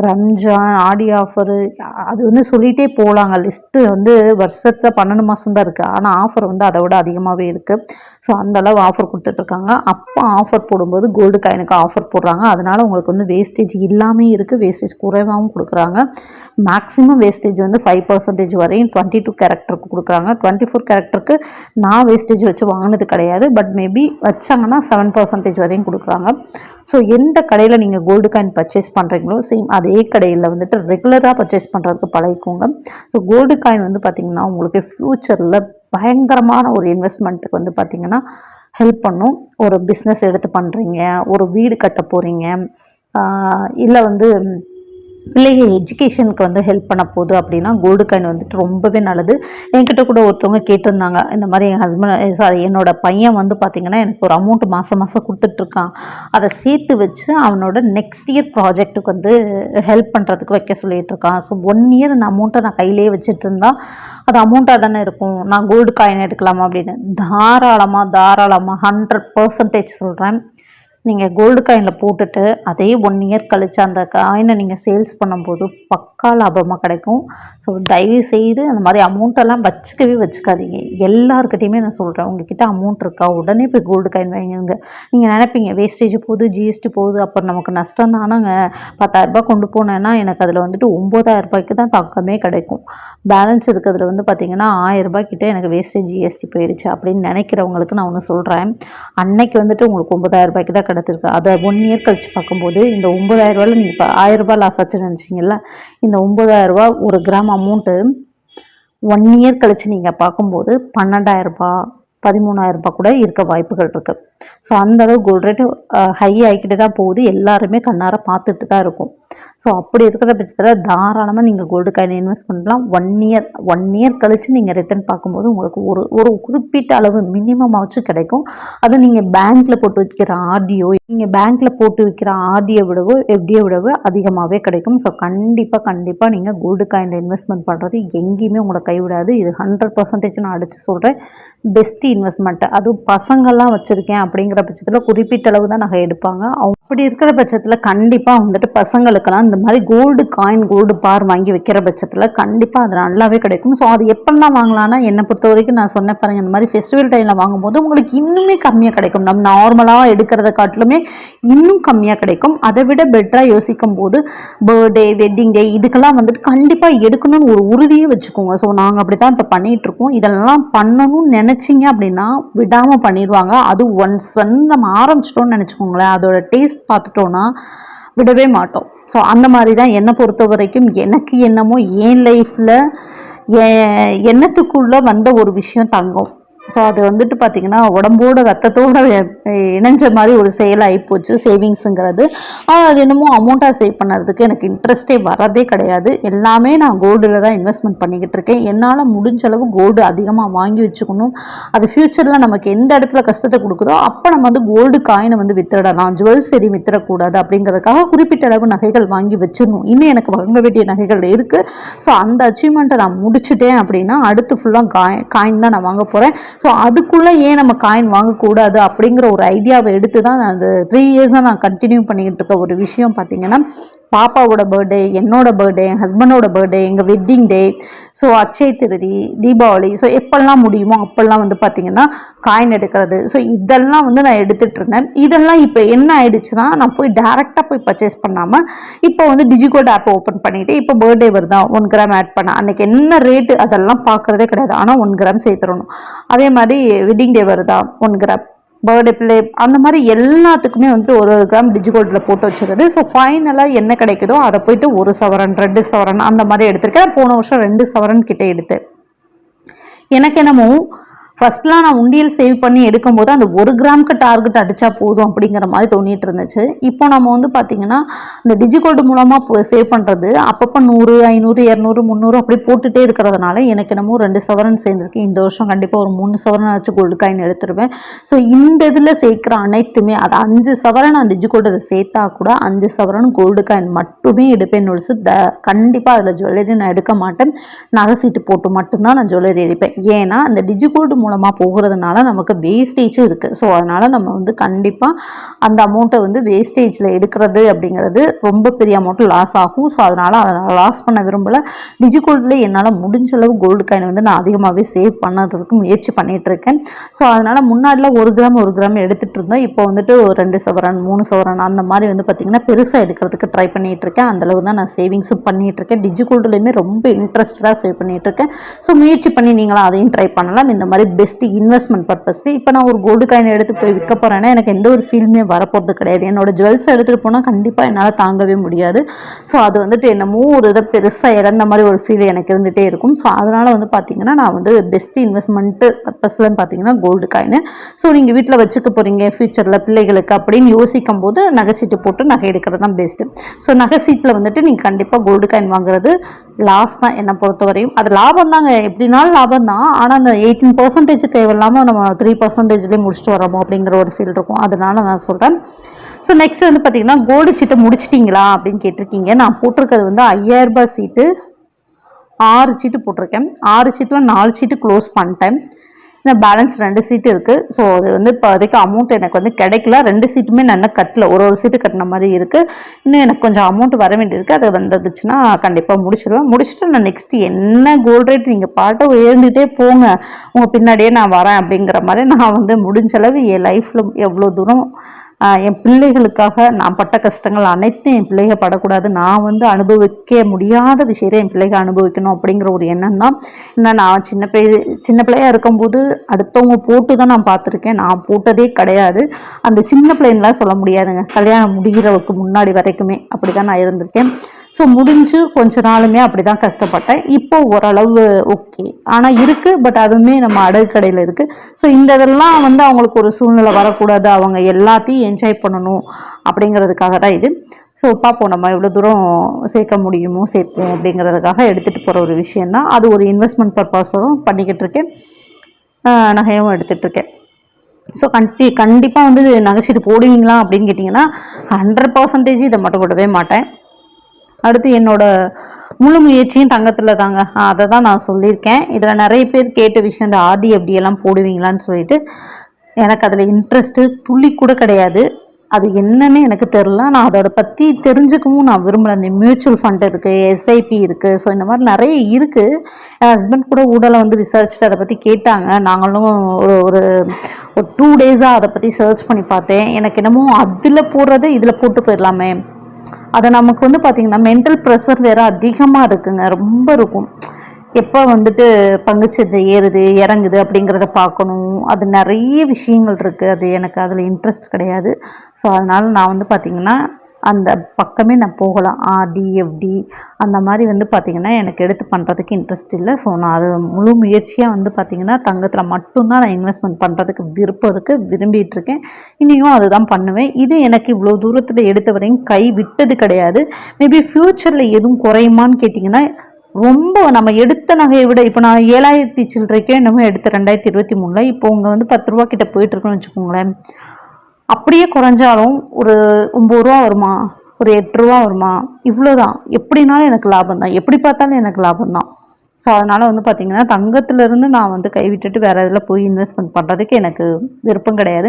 Ramzan Aadi offer அது வந்து சொல்லிகிட்டே போகலாங்க லிஸ்ட்டு வந்து வருஷத்தில் பன்னெண்டு மாதம் தான் இருக்குது ஆனால் ஆஃபர் வந்து அதை விட அதிகமாகவே இருக்குது ஸோ அந்தளவு ஆஃபர் கொடுத்துட்ருக்காங்க அப்போ ஆஃபர் போடும்போது கோல்டு காயினுக்கு ஆஃபர் போடுறாங்க. அதனால் உங்களுக்கு வந்து வேஸ்டேஜ் இல்லாமல் இருக்குது வேஸ்டேஜ் குறைவாகவும் கொடுக்குறாங்க. மேக்ஸிமம் வேஸ்டேஜ் வந்து ஃபைவ் பர்சன்டேஜ் வரையும் டுவெண்ட்டி டூ கேரக்டருக்கு கொடுக்குறாங்க. டுவெண்ட்டி ஃபோர் கேரக்டருக்கு நான் வேஸ்டேஜ் வச்சு வாங்கினது கிடையாது. பட் மேபி வச்சாங்கன்னா செவன் பர்சன்டேஜ் வரையும் கொடுக்குறாங்க. ஸோ எந்த கடையில் நீங்கள் கோல்டு காயின் பர்ச்சேஸ் பண்ணுறீங்களோ சேம் அதே கடையில் வந்துட்டு ரெகுலராக பர்ச்சேஸ் பண்ணுறதுக்கு பழகிக்கோங்க. ஸோ கோல்டு காயின் வந்து பார்த்திங்கன்னா உங்களுக்கு ஃப்யூச்சரில் பயங்கரமான ஒரு இன்வெஸ்ட்மெண்ட்டுக்கு வந்து பார்த்திங்கன்னா ஹெல்ப் பண்ணும். ஒரு பிஸ்னஸ் எடுத்து பண்ணுறீங்க ஒரு வீடு கட்ட போகிறீங்க இல்லை வந்து பிள்ளைங்க எஜுகேஷனுக்கு வந்து ஹெல்ப் பண்ண போகுது அப்படின்னா கோல்டு காயின் வந்துட்டு ரொம்பவே நல்லது. என்கிட்ட கூட ஒருத்தவங்க கேட்டிருந்தாங்க இந்த மாதிரி என் ஹஸ்பண்ட் சாரி eh, என்னோட பையன் வந்து பார்த்திங்கன்னா எனக்கு ஒரு அமௌண்ட் மாதம் மாதம் கொடுத்துட்ருக்கான். அதை சேர்த்து வச்சு அவனோட நெக்ஸ்ட் இயர் ப்ராஜெக்ட்டுக்கு வந்து ஹெல்ப் பண்ணுறதுக்கு வைக்க சொல்லிகிட்ருக்கான் இருக்கான் ஸோ ஒன் இயர் இந்த அமௌண்ட்டை நான் கையிலேயே வச்சுட்டு இருந்தால் அது அமௌண்ட்டாக தானே இருக்கும். நான் கோல்டு காயின் எடுக்கலாமா அப்படின்னு? தாராளமாக தாராளமாக ஹண்ட்ரட் பர்சன்டேஜ் சொல்கிறேன் நீங்கள் கோல்டு காயினில் போட்டுட்டு அதே ஒன் இயர் கழித்து அந்த காயினை நீங்கள் சேல்ஸ் பண்ணும்போது பக்கா லாபமாக கிடைக்கும். ஸோ தயவு செய்து அந்த மாதிரி அமௌண்ட்டெல்லாம் வச்சுக்கவே வச்சுக்காதீங்க. எல்லாருக்கிட்டையுமே நான் சொல்கிறேன் உங்ககிட்ட அமௌண்ட் இருக்கா? உடனே போய் கோல்டு காயின் வாங்கிங்க நீங்கள் நினைப்பீங்க வேஸ்டேஜ் போகுது ஜிஎஸ்டி போகுது அப்புறம் நமக்கு நஷ்டம் தானாங்க. பத்தாயிரரூபா கொண்டு போனேன்னா எனக்கு அதில் வந்துட்டு ஒம்பதாயிரம் ரூபாய்க்கு தான் தக்கமே கிடைக்கும். பேலன்ஸ் இருக்கிறதுல வந்து பார்த்திங்கன்னா ஆயிரரூபாய்க்கிட்ட எனக்கு வேஸ்டேஜ் ஜிஎஸ்டி போயிடுச்சு அப்படின்னு நினைக்கிறவங்களுக்கு நான் ஒன்று சொல்கிறேன் அன்னைக்கு வந்துட்டு உங்களுக்கு ஒம்பதாயிரரூபாய்க்கு தான் கிடச்சிருக்கு அதை ஒன் இயர் கழிச்சு பார்க்கும்போது இந்த ஒம்பதாயிரரூவாவில் நீங்கள் இப்போ ஆயிரம் ரூபாய் லாஸ் ஆச்சுன்னு நினச்சிங்கல்ல இந்த ஒம்பதாயிரரூபா ஒரு கிராம் அமௌண்ட்டு ஒன் இயர் கழித்து நீங்கள் பார்க்கும்போது பன்னெண்டாயிரரூபா பதிமூணாயிரரூபா கூட இருக்க வாய்ப்புகள் இருக்குது ஸோ அந்தளவு கோல்ட் ரேட்டு ஹை ஆகிக்கிட்டு தான் போகுது. எல்லாருமே கண்ணார பார்த்துட்டு தான் இருக்கும். ஸோ அப்படி இருக்கிற பட்சத்தில் தாராளமாக நீங்கள் கோல்டு காயின் இன்வெஸ்ட் பண்ணலாம். ஒன் இயர் ஒன் இயர் கழித்து நீங்கள் ரிட்டர்ன் பார்க்கும்போது உங்களுக்கு ஒரு ஒரு குறிப்பிட்ட அளவு மினிமமாகச்சும் கிடைக்கும். அது நீங்கள் பேங்க்கில் போட்டு வைக்கிற ஆர்டியோ நீங்கள் பேங்க்கில் போட்டு வைக்கிற ஆர்டியை விடவோ எஃப்டியை விடவோ அதிகமாகவே கிடைக்கும். ஸோ கண்டிப்பாக கண்டிப்பாக நீங்கள் கோல்டு காயினில் இன்வெஸ்ட்மெண்ட் பண்ணுறது எங்கேயுமே உங்களை கைவிடாது. இது ஹண்ட்ரட் பர்சன்டேஜ் நான் அடித்து சொல்கிறேன் பெஸ்ட் இன்வெஸ்ட்மெண்ட்டு அதுவும் பசங்கள்லாம் வச்சுருக்கேன் அப்படிங்கிற பட்சத்தில் குறிப்பிட்ட அளவு தான் நகை எடுப்பாங்க. அப்படி இருக்கிற பட்சத்தில் கண்டிப்பாக வந்துட்டு பசங்களுக்கு பார்க்கலாம். இந்த மாதிரி கோல்டு காயின் கோல்டு பார் வாங்கி வைக்கிற பட்சத்தில் கண்டிப்பாக அது நல்லாவே கிடைக்கும். ஸோ அது எப்பெல்லாம் வாங்கலாம்னா என்னை பொறுத்த வரைக்கும் நான் சொன்ன பாருங்கள் இந்த மாதிரி ஃபெஸ்டிவல் டைமில் வாங்கும்போது உங்களுக்கு இன்னுமே கம்மியாக கிடைக்கும். நம்ம நார்மலாக எடுக்கிறத காட்டிலுமே இன்னும் கம்மியாக கிடைக்கும். அதை விட பெட்டராக யோசிக்கும் போது பர்த்டே வெட்டிங் டே இதுக்கெல்லாம் வந்துட்டு கண்டிப்பாக எடுக்கணும்னு ஒரு உறுதியை வச்சுக்கோங்க. ஸோ நாங்கள் அப்படி தான் இப்போ பண்ணிகிட்ருக்கோம் இதெல்லாம் பண்ணணும்னு நினச்சிங்க அப்படின்னா விடாமல் பண்ணிடுவாங்க. அது ஒன்ஸ் வந்து நம்ம ஆரம்பிச்சிட்டோம்னு நினச்சிக்கோங்களேன். அதோட டேஸ்ட் பார்த்துட்டோன்னா விடவே மாட்டோம். ஸோ அந்த மாதிரி தான் என்னை பொறுத்த வரைக்கும் எனக்கு என்னமோ என் லைஃப்பில் எண்ணத்துக்குள்ளே வந்த ஒரு விஷயம் தங்கம். ஸோ அது வந்துட்டு பார்த்திங்கன்னா உடம்போட ரத்தத்தோட இணைஞ்ச மாதிரி ஒரு செயலாகி போச்சு சேவிங்ஸுங்கிறது அது என்னமோ அமௌண்ட்டாக சேவ் பண்ணுறதுக்கு எனக்கு இன்ட்ரெஸ்டே வரதே கிடையாது. எல்லாமே நான் கோல்டில் தான் இன்வெஸ்ட்மெண்ட் பண்ணிக்கிட்டு இருக்கேன். என்னால் முடிஞ்ச அளவு கோல்டு அதிகமாக வாங்கி வச்சுக்கணும். அது ஃப்யூச்சரில் நமக்கு எந்த இடத்துல கஷ்டத்தை கொடுக்குதோ அப்போ நம்ம வந்து கோல்டு காயினை வந்து வித்துடலாம். ஜுவல்ஸ் எரி வித்துடக்கூடாது அப்படிங்கிறதுக்காக குறிப்பிட்ட அளவு நகைகள் வாங்கி வச்சிடணும். இன்னும் எனக்கு வாங்க வேண்டிய நகைகள் இருக்குது ஸோ அந்த அச்சீவ்மெண்ட்டை நான் முடிச்சுட்டேன் அப்படின்னா அடுத்து ஃபுல்லாக காய் காயின் தான் நான் வாங்க போகிறேன் ஸோ அதுக்குள்ளே ஏன் நம்ம காயின் வாங்கக்கூடாது அப்படிங்கிற ஒரு ஐடியாவை எடுத்து தான் அந்த த்ரீ இயர்ஸாக நான் கண்டினியூ பண்ணிக்கிட்டு இருக்க ஒரு விஷயம் பார்த்தீங்கன்னா பாப்பாவோட பர்த்டே என்னோட பர்த்டே என் ஹஸ்பண்டோட பர்த்டே எங்கள் வெட்டிங் டே ஸோ அச்சய திருதி தீபாவளி. ஸோ எப்பெல்லாம் முடியுமோ அப்போல்லாம் வந்து பார்த்திங்கன்னா காயின் எடுக்கிறது. ஸோ இதெல்லாம் வந்து நான் எடுத்துகிட்டு இருந்தேன். இதெல்லாம் இப்போ என்ன ஆயிடுச்சுன்னா நான் போய் டேரெக்டாக போய் பர்ச்சேஸ் பண்ணாமல் இப்போ வந்து டிஜிகோட் ஆப் ஓப்பன் பண்ணிவிட்டு இப்போ பர்த்டே வருதா? ஒன் கிராம் ஆட் பண்ண. அன்றைக்கி என்ன ரேட்டு அதெல்லாம் பார்க்குறதே கிடையாது. ஆனால் ஒன் கிராம் சேர்த்துடணும். அதே மாதிரி வெட்டிங் டே வருதா? ஒன் கிராம் பர்த்டே பிளே அந்த மாதிரி எல்லாத்துக்குமே வந்துட்டு ஒரு ஒரு கிராம் டிஜிகோல்டில் போட்டு வச்சுருது. ஸோ ஃபைனலாக என்ன கிடைக்குதோ அதை போயிட்டு ஒரு சவரன் ரெண்டு சவரன் அந்த மாதிரி எடுத்திருக்கேன். போன வருஷம் ரெண்டு சவரன் கிட்டே எடுத்து எனக்கு என்னமோ ஃபர்ஸ்ட்லாம் நான் உண்டியல் சேவ் பண்ணி எடுக்கும்போது அந்த ஒரு கிராமுக்கு டார்கெட் அடித்தா போதும் அப்படிங்கிற மாதிரி தோண்டிட்டு இருந்துச்சு. இப்போ நம்ம வந்து பார்த்திங்கன்னா இந்த டிஜிகோல்டு மூலமாக சேவ் பண்ணுறது அப்பப்போ நூறு ஐநூறு இரநூறு முந்நூறு அப்படி போட்டுகிட்டே இருக்கிறதுனால எனக்கு என்னமோ ரெண்டு சவரன் சேர்ந்துருக்கு. இந்த வருஷம் கண்டிப்பாக ஒரு மூணு சவரன் ஆச்சு கோல்டு காயின் எடுத்துருவேன். ஸோ இந்த இதில் சேர்க்குற அனைத்துமே அது அஞ்சு சவரன் நான் டிஜிகோல்டில் சேர்த்தா கூட அஞ்சு சவரன் கோல்டு காயின் மட்டுமே எடுப்பேன் ஒழிச்சு த கண்டிப்பாக அதில் ஜுவல்லரி நான் எடுக்க மாட்டேன். நகை சீட்டு போட்டு மட்டும்தான் நான் ஜுவல்லரி எடுப்பேன் ஏன்னா அந்த டிஜிகோல்டு மூலமாக போகிறதுனால நமக்கு வேஸ்டேஜும் இருக்குது ஸோ அதனால் நம்ம வந்து கண்டிப்பாக அந்த அமௌண்ட்டை வந்து வேஸ்டேஜில் எடுக்கிறது அப்படிங்கிறது ரொம்ப பெரிய அமௌண்ட்டு லாஸ் ஆகும். ஸோ அதனால் அதை லாஸ் பண்ண விரும்பலை. டிஜிகோல்டில் என்னால் முடிஞ்ச அளவு கோல்டு காயின் வந்து நான் அதிகமாகவே சேவ் பண்ணுறதுக்கு முயற்சி பண்ணிகிட்ருக்கேன் இருக்கேன். ஸோ அதனால் முன்னாடிலாம் ஒரு கிராம் ஒரு கிராம் எடுத்துகிட்டு இருந்தோம் இப்போ வந்துட்டு ஒரு ரெண்டு சவரன் மூணு சவரன் அந்த மாதிரி வந்து பார்த்திங்கன்னா பெருசாக எடுக்கிறதுக்கு ட்ரை பண்ணிகிட்ருக்கேன் இருக்கேன். அந்தளவு தான் நான் சேவிங்ஸும் பண்ணிகிட்ருக்கேன் இருக்கேன். டிஜிகோல்டுலையுமே ரொம்ப இன்ட்ரெஸ்டடாக சேவ் பண்ணிகிட்ருக்கேன் இருக்கேன். ஸோ முயற்சி பண்ணி நீங்களும் அதையும் ட்ரை பண்ணலாம். இந்த மாதிரி பெஸ்ட் இன்வெஸ்ட்மெண்ட் பர்பஸ்க்கு இப்போ நான் ஒரு கோல்டு காயின் எடுத்து போய் விற்க போகிறேன்னா எனக்கு எந்த ஒரு ஃபீல்மே வரப்போகிறது கிடையாது. என்னோட ஜுவல்ஸ் எடுத்துகிட்டு போனால் கண்டிப்பாக என்னால் தாங்கவே முடியாது. ஸோ அது வந்துட்டு என்னமோ ஒரு இதை பெருசாக இழந்த மாதிரி ஒரு ஃபீல் எனக்கு இருந்துகிட்டே இருக்கும். ஸோ அதனால் வந்து பார்த்தீங்கன்னா நான் வந்து பெஸ்ட் இன்வெஸ்ட்மெண்ட்டு பர்பஸில் பார்த்தீங்கன்னா கோல்டு காயின் ஸோ நீங்கள் வீட்டில் வச்சுக்க போகிறீங்க ஃப்யூச்சரில் பிள்ளைகளுக்கு அப்படின்னு யோசிக்கும் போது நகை சீட்டு போட்டு நகை எடுக்கிறது தான் பெஸ்ட்டு ஸோ நகை சீட்டில் வந்துட்டு நீங்கள் கண்டிப்பாக கோல்டு காயின் வாங்குறது லாஸ் தான் என்னை பொறுத்தவரையும். அது லாபம் தாங்க. எப்படினாலும் லாபம் தான். ஆனால் அந்த எயிட்டீன் பர்சன்ட் பர்சன்டேஜ் தேவையில்லாமல் நம்ம த்ரீ பர்சன்டேஜ்லேயே முடிச்சுட்டு வரோமோ அப்படிங்கிற ஒரு ஃபீல் இருக்கும். அதனால நான் சொல்கிறேன் ஸோ நெக்ஸ்ட் வந்து பார்த்தீங்கன்னா கோல்டு சீட்டை முடிச்சிட்டிங்களா அப்படின்னு கேட்டிருக்கீங்க. நான் போட்டிருக்கிறது வந்து ஐயாயிரரூபா சீட்டு ஆறு சீட்டு போட்டிருக்கேன். ஆறு சீட்டில் நாலு சீட்டு க்ளோஸ் பண்ணிட்டேன். பேலன்ஸ் ரெண்டு சீட்டு இருக்குது ஸோ அது வந்து இப்போதைக்கு அமௌண்ட் எனக்கு வந்து கிடைக்கல. ரெண்டு சீட்டுமே நான் இன்னும் கட்டல. ஒரு ஒரு சீட்டு கட்டின மாதிரி இருக்குது இன்னும் எனக்கு கொஞ்சம் அமௌண்ட் வர வேண்டியிருக்கு. அது வந்துச்சுன்னா கண்டிப்பாக முடிச்சிடுவேன் முடிச்சுட்டு நான் நெக்ஸ்ட் என்ன கோல்ட் ரேட் நீங்கள் பாட்டை உயர்ந்துகிட்டே போங்க. உங்கள் பின்னாடியே நான் வரேன் அப்படிங்கிற மாதிரி நான் வந்து முடிஞ்சளவு என் லைஃப்பில் எவ்வளோ தூரம் என் பிள்ளைகளுக்காக நான் பட்ட கஷ்டங்கள் அனைத்தும் என் பிள்ளைக படக்கூடாது. நான் வந்து அனுபவிக்க முடியாத விஷயத்தை என் பிள்ளைக அனுபவிக்கணும் அப்படிங்கிற ஒரு எண்ணம் தான் என்ன நான் சின்ன பிள்ளை சின்ன பிள்ளையாக இருக்கும்போது அடுத்தவங்க போட்டு தான் நான் பார்த்துருக்கேன். நான் போட்டதே கிடையாது. அந்த சின்ன பிள்ளைங்களாம் சொல்ல முடியாதுங்க. கல்யாணம் முடிகிறவுக்கு முன்னாடி வரைக்குமே அப்படி தான் நான் இருந்திருக்கேன். ஸோ முடிஞ்சு கொஞ்ச நாளுமே அப்படி தான் கஷ்டப்பட்டேன். இப்போ ஓரளவு ஓகே ஆனால் இருக்குது பட் அதுவுமே நம்ம அடகு கடையில் இருக்குது ஸோ இந்த இதெல்லாம் வந்து அவங்களுக்கு ஒரு சூழ்நிலை வரக்கூடாது. அவங்க எல்லாத்தையும் என்ஜாய் பண்ணணும் அப்படிங்கிறதுக்காக தான் இது. ஸோ பார்ப்போம் நம்ம எவ்வளோ தூரம் சேர்க்க முடியுமோ சேர்ப்போம் அப்படிங்கிறதுக்காக எடுத்துகிட்டு போகிற ஒரு விஷயந்தான் அது ஒரு இன்வெஸ்ட்மெண்ட் பர்பஸும் பண்ணிக்கிட்டு இருக்கேன். நகையும் எடுத்துகிட்டு இருக்கேன். ஸோ கண்டி கண்டிப்பாக வந்து நகைச்சீட்டு போடுவீங்களா அப்படின்னு கேட்டிங்கன்னா ஹண்ட்ரட் பர்சன்டேஜ் இதை மட்டும் போடவே மாட்டேன். அடுத்து என்னோட முழு முயற்சியும் தங்கத்தில் தாங்க. அதை தான் நான் சொல்லியிருக்கேன். இதில் நிறைய பேர் கேட்ட விஷயம் இந்த ஆர்டி எப்படியெல்லாம் போடுவீங்களான்னு சொல்லிட்டு எனக்கு அதில் இன்ட்ரெஸ்ட்டு துள்ளி கூட கிடையாது. அது என்னன்னு எனக்கு தெரில நான் அதோட பற்றி தெரிஞ்சுக்கவும் நான் விரும்பலை. இந்த மியூச்சுவல் ஃபண்ட் இருக்குது எஸ்ஐபி இருக்குது ஸோ இந்த மாதிரி நிறைய இருக்குது என் ஹஸ்பண்ட் கூட ஊடலை வந்து விசாரிச்சுட்டு அதை பற்றி கேட்டாங்க. நாங்களும் ஒரு ஒரு ஒரு டூ டேஸாக அதை பற்றி சர்ச் பண்ணி பார்த்தேன். எனக்கு என்னமோ அதில் போடுறது இதில் போட்டு போயிடலாமே. அதை நமக்கு வந்து பார்த்திங்கன்னா மென்டல் ப்ரெஷர் வேறு அதிகமாக இருக்குங்க. ரொம்ப இருக்கும். எப்போ வந்துட்டு பங்குச்சந்தை ஏறுது இறங்குது அப்படிங்கிறத பார்க்கணும். அது நிறைய விஷயங்கள் இருக்குது அது எனக்கு அதில் இன்ட்ரெஸ்ட் கிடையாது. ஸோ அதனால் நான் வந்து பார்த்திங்கன்னா அந்த பக்கமே நான் போகலாம். ஆர்டி எஃப்டி அந்த மாதிரி வந்து பார்த்திங்கன்னா எனக்கு எடுத்து பண்ணுறதுக்கு இன்ட்ரெஸ்ட் இல்லை. ஸோ நான் அது முழு முயற்சியாக வந்து பார்த்திங்கன்னா தங்கத்தில் மட்டும்தான் நான் இன்வெஸ்ட்மெண்ட் பண்ணுறதுக்கு விருப்பம் இருக்குது விரும்பிகிட்ருக்கேன் இனியும் அதுதான் பண்ணுவேன். இது எனக்கு இவ்வளோ தூரத்தில் எடுத்த வரையும் கை விட்டது கிடையாது. மேபி ஃப்யூச்சரில் எதுவும் குறையுமான்னு கேட்டிங்கன்னா ரொம்ப நம்ம எடுத்த நகையை விட இப்போ நான் ஏழாயிரத்தி சில்லறைக்கே என்னமோ எடுத்த ரெண்டாயிரத்தி இருபத்தி மூணில். இப்போ உங்கள் வந்து பத்து ரூபா கிட்ட போயிட்டு வச்சுக்கோங்களேன். அப்படியே குறைஞ்சாலும் ஒரு ஒம்பது ரூபா வருமா? ஒரு எட்டு ரூபா வருமா? இவ்வளோதான் எப்படினாலும் எனக்கு லாபம் தான் எப்படி பார்த்தாலும் எனக்கு லாபம் தான் ஸோ அதனால் வந்து பார்த்திங்கன்னா தங்கத்துலேருந்து நான் வந்து கைவிட்டுட்டு வேறு இதில் போய் இன்வெஸ்ட்மெண்ட் பண்ணுறதுக்கு எனக்கு விருப்பம் கிடையாது.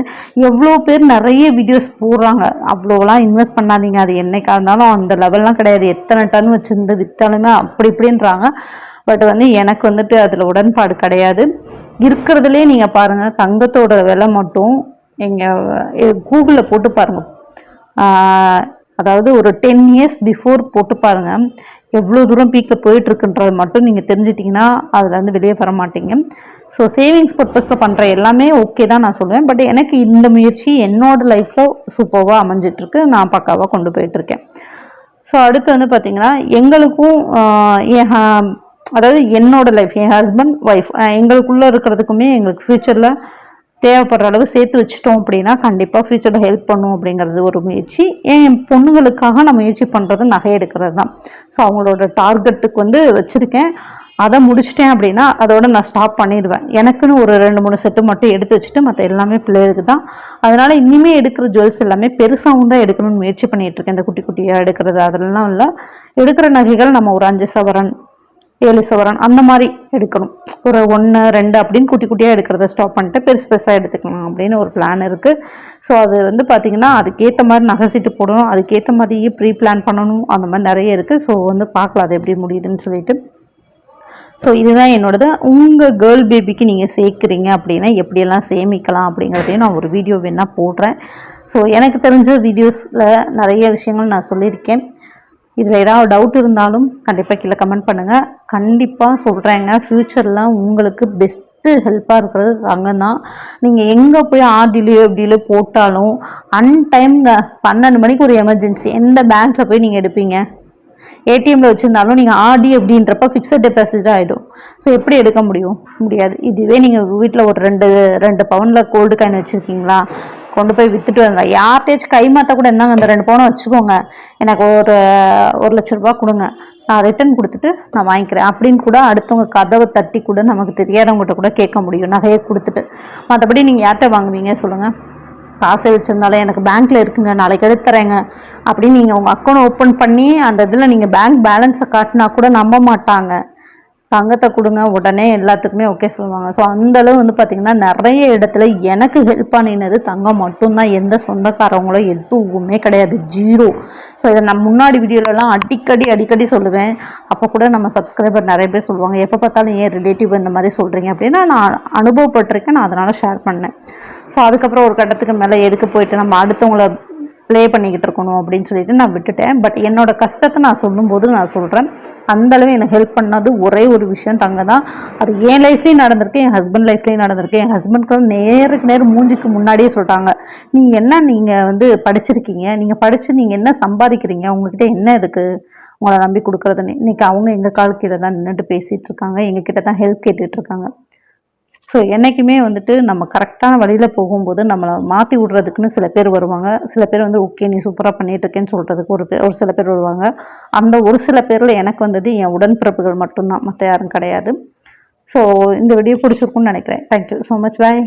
எவ்வளோ பேர் நிறைய வீடியோஸ் போடுறாங்க. அவ்வளோலாம் இன்வெஸ்ட் பண்ணாதீங்க. அது என்னைக்கா இருந்தாலும் அந்த லெவல்லாம் கிடையாது. எத்தனை டன் வச்சுருந்து விற்றாலுமே அப்படி இப்படின்றாங்க. பட் வந்து எனக்கு வந்துட்டு அதில் உடன்பாடு கிடையாது. இருக்கிறதுலே நீங்கள் பாருங்கள் தங்கத்தோட விலை மட்டும் எங்கள் கூகுளில் போட்டு பாருங்கள் அதாவது ஒரு டென் இயர்ஸ் பிஃபோர் போட்டு பாருங்கள் எவ்வளோ தூரம் பீக்கில் போயிட்டுருக்குன்றது மட்டும் நீங்கள் தெரிஞ்சிட்டிங்கன்னா அதில் வெளியே வர மாட்டீங்க. ஸோ சேவிங்ஸ் பர்பஸில் பண்ணுற எல்லாமே ஓகே தான் நான் சொல்லுவேன். பட் எனக்கு இந்த முயற்சி என்னோட லைஃப்பில் சூப்பராக அமைஞ்சிட்ருக்கு நான் பக்காவாக கொண்டு போயிட்டுருக்கேன். ஸோ அடுத்து வந்து பார்த்திங்கன்னா எங்களுக்கும் என் அதாவது என்னோட லைஃப் என் ஹஸ்பண்ட் ஒய்ஃப் எங்களுக்குள்ளே இருக்கிறதுக்குமே எங்களுக்கு ஃப்யூச்சரில் தேவைப்படுற அளவு சேர்த்து வச்சிட்டோம் அப்படின்னா கண்டிப்பாக ஃப்யூச்சரில் ஹெல்ப் பண்ணும் அப்படிங்கிறது ஒரு முயற்சி. என் பொண்ணுங்களுக்காக நான் முயற்சி பண்ணுறது நகை எடுக்கிறது தான். ஸோ அவங்களோட டார்கெட்டுக்கு வந்து வச்சுருக்கேன். அதை முடிச்சிட்டேன் அப்படின்னா அதோட நான் ஸ்டாப் பண்ணிடுவேன். எனக்குன்னு ஒரு ரெண்டு மூணு செட்டு மட்டும் எடுத்து வச்சுட்டு மற்ற எல்லாமே பிள்ளைகளுக்கு தான். அதனால் இனிமே எடுக்கிற ஜுவல்ஸ் எல்லாமே பெருசாகவும் தான் எடுக்கணும்னு முயற்சி பண்ணிகிட்ருக்கேன் இருக்கேன். இந்த குட்டி குட்டியாக எடுக்கிறது அதெல்லாம் இல்லை. எடுக்கிற நகைகள் நம்ம ஒரு அஞ்சு சவரன் ஏழு சவரன் அந்த மாதிரி எடுக்கணும். ஒரு ஒன்று ரெண்டு அப்படின்னு குட்டி குட்டியாக எடுக்கிறத ஸ்டாப் பண்ணிட்டு பெருசு பெருசாக எடுத்துக்கலாம் அப்படின்னு ஒரு பிளான் இருக்குது ஸோ அது வந்து பார்த்திங்கன்னா அதுக்கேற்ற மாதிரி நகை சீட்டு போடணும். அதுக்கேற்ற மாதிரியே ப்ரீ பிளான் பண்ணணும். அந்த மாதிரி நிறைய இருக்குது ஸோ வந்து பார்க்கலாம் அது எப்படி முடியுதுன்னு சொல்லிட்டு. ஸோ இதுதான் என்னோடது. உங்கள் கேர்ள் பேபிக்கு நீங்கள் சேர்க்குறீங்க அப்படின்னா எப்படியெல்லாம் சேமிக்கலாம் அப்படிங்கிறதையும் நான் ஒரு வீடியோ வேணால் போடுறேன். ஸோ எனக்கு தெரிஞ்ச வீடியோஸில் நிறைய விஷயங்கள் நான் சொல்லியிருக்கேன். இதில் ஏதாவது டவுட் இருந்தாலும் கண்டிப்பாக கீழே கமெண்ட் பண்ணுங்கள் கண்டிப்பாக சொல்கிறேங்க ஃப்யூச்சரில் உங்களுக்கு பெஸ்ட்டு ஹெல்ப்பாக இருக்கிறது அங்கே தான் நீங்கள் எங்கே போய் ஆர்டிலையோ எப்படிலையோ போட்டாலும் அன்டைம்ங்க பன்னெண்டு மணிக்கு ஒரு எமர்ஜென்சி எந்த பேங்க்கில் போய் நீங்கள் எடுப்பீங்க? ஏடிஎம்ல வச்சுருந்தாலும் நீங்கள் ஆர்டி அப்படின்றப்ப ஃபிக்ஸட் டெபாசிட் ஆகிடும் ஸோ எப்படி எடுக்க முடியும்? முடியாது. இதுவே நீங்கள் வீட்டில் ஒரு ரெண்டு ரெண்டு பவுனில் கோல்டு காயின் வச்சுருக்கீங்களா? கொண்டு போய் வித்துட்டு வந்தா யார்கிட்டயாச்சும் கை மாற்ற கூட இருந்தாங்க அந்த ரெண்டு பவுனை வச்சுக்கோங்க. எனக்கு ஒரு ஒரு லட்ச ரூபா கொடுங்க. நான் ரிட்டர்ன் கொடுத்துட்டு நான் வாங்கிக்கிறேன். அப்படின்னு கூட அடுத்தவங்க கதவை தட்டி கூட நமக்கு தெரியாதவங்ககிட்ட கூட கேட்க முடியும். நகையை கொடுத்துட்டு. மற்றபடி நீங்கள் யார்கிட்ட வாங்குவீங்க சொல்லுங்கள் காசை வச்சுருந்தாலே எனக்கு பேங்க்கில் இருக்குங்க. நாளைக்கு எடுத்துறேங்க அப்படின்னு நீங்கள் உங்கள் அக்கௌண்ட் ஓப்பன் பண்ணி அந்த இதில் நீங்கள் பேங்க் பேலன்ஸை காட்டினா கூட நம்ப மாட்டாங்க. தங்கத்தை கொடுங்க உடனே எல்லாத்துக்குமே ஓகே சொல்லுவாங்க. ஸோ அந்தளவு வந்து பார்த்திங்கன்னா நிறைய இடத்துல எனக்கு ஹெல்ப் பண்ணினது தங்கம் மட்டும்தான். எந்த சொந்தக்காரவங்களோ எதுவுமே கிடையாது ஜீரோ ஸோ இதை நான் முன்னாடி வீடியோலலாம் அடிக்கடி அடிக்கடி சொல்லுவேன். அப்போ கூட நம்ம சப்ஸ்கிரைபர் நிறைய பேர் சொல்லுவாங்க எப்போ பார்த்தாலும் ஏன் ரிலேட்டிவ் இந்த மாதிரி சொல்கிறீங்க அப்படின்னா நான் அனுபவப்பட்டிருக்கேன் நான் அதனால் ஷேர் பண்ணேன். ஸோ அதுக்கப்புறம் ஒரு கட்டத்துக்கு மேலே எதுக்கு போயிட்டு நம்ம அடுத்தவங்கள ப்ளே பண்ணிக்கிட்டு இருக்கணும் அப்படின்னு சொல்லிட்டு நான் விட்டுட்டேன். பட் என்னோட கஷ்டத்தை நான் சொல்லும்போது நான் சொல்கிறேன் அந்தளவு எனக்கு ஹெல்ப் பண்ணது ஒரே ஒரு விஷயம் தங்க தான் அது என் லைஃப்லேயும் நடந்திருக்கு என் ஹஸ்பண்ட் லைஃப்லேயும் நடந்திருக்கு. என் ஹஸ்பண்ட்க்கு நேருக்கு நேர் மூஞ்சிக்கு முன்னாடியே சொல்லிட்டாங்க நீ என்ன நீங்கள் வந்து படிச்சிருக்கீங்க? நீங்கள் படித்து நீங்கள் என்ன சம்பாதிக்கிறீங்க? உங்ககிட்ட என்ன இருக்குது உங்களை நம்பி கொடுக்குறதுன்னு. இன்றைக்கி அவங்க எங்கள் கால் தான் நின்றுட்டு பேசிகிட்டு இருக்காங்க. எங்ககிட்ட தான் ஹெல்ப் கேட்டுட்ருக்காங்க ஸோ என்றைக்குமே வந்துட்டு நம்ம கரெக்டான வழியில் போகும்போது நம்மளை மாற்றி விட்றதுக்குன்னு சில பேர் வருவாங்க. சில பேர் வந்து ஓகே நீ சூப்பராக பண்ணிகிட்ருக்கேன்னு சொல்கிறதுக்கு ஒரு பேர் ஒரு சில பேர் வருவாங்க. அந்த ஒரு சில பேரில் எனக்கு வந்தது என் உடன்பிறப்புகள் மட்டும்தான். மற்ற யாரும் கிடையாது. ஸோ இந்த வீடியோ பிடிச்சிருக்குன்னு நினைக்கிறேன். Thank you so much bye